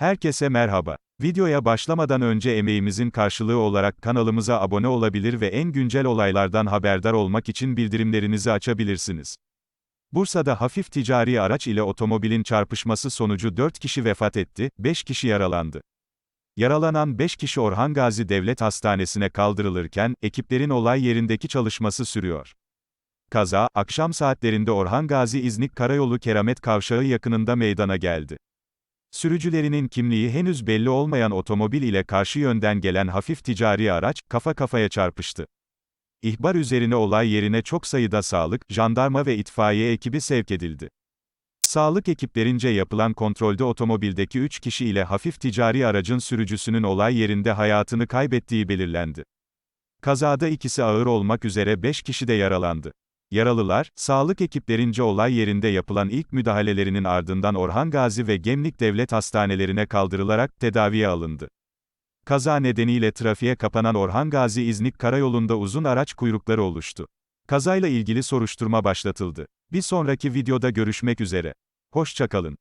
Herkese merhaba. Videoya başlamadan önce emeğimizin karşılığı olarak kanalımıza abone olabilir ve en güncel olaylardan haberdar olmak için bildirimlerinizi açabilirsiniz. Bursa'da hafif ticari araç ile otomobilin çarpışması sonucu 4 kişi vefat etti, 5 kişi yaralandı. Yaralanan 5 kişi Orhan Gazi Devlet Hastanesi'ne kaldırılırken, ekiplerin olay yerindeki çalışması sürüyor. Kaza, akşam saatlerinde Orhan Gazi İznik Karayolu Keramet Kavşağı yakınında meydana geldi. Sürücülerinin kimliği henüz belli olmayan otomobil ile karşı yönden gelen hafif ticari araç, kafa kafaya çarpıştı. İhbar üzerine olay yerine çok sayıda sağlık, jandarma ve itfaiye ekibi sevk edildi. Sağlık ekiplerince yapılan kontrolde otomobildeki 3 kişi ile hafif ticari aracın sürücüsünün olay yerinde hayatını kaybettiği belirlendi. Kazada ikisi ağır olmak üzere 5 kişi de yaralandı. Yaralılar, sağlık ekiplerince olay yerinde yapılan ilk müdahalelerinin ardından Orhan Gazi ve Gemlik Devlet Hastanelerine kaldırılarak tedaviye alındı. Kaza nedeniyle trafiğe kapanan Orhan Gazi İznik Karayolu'nda uzun araç kuyrukları oluştu. Kazayla ilgili soruşturma başlatıldı. Bir sonraki videoda görüşmek üzere. Hoşçakalın.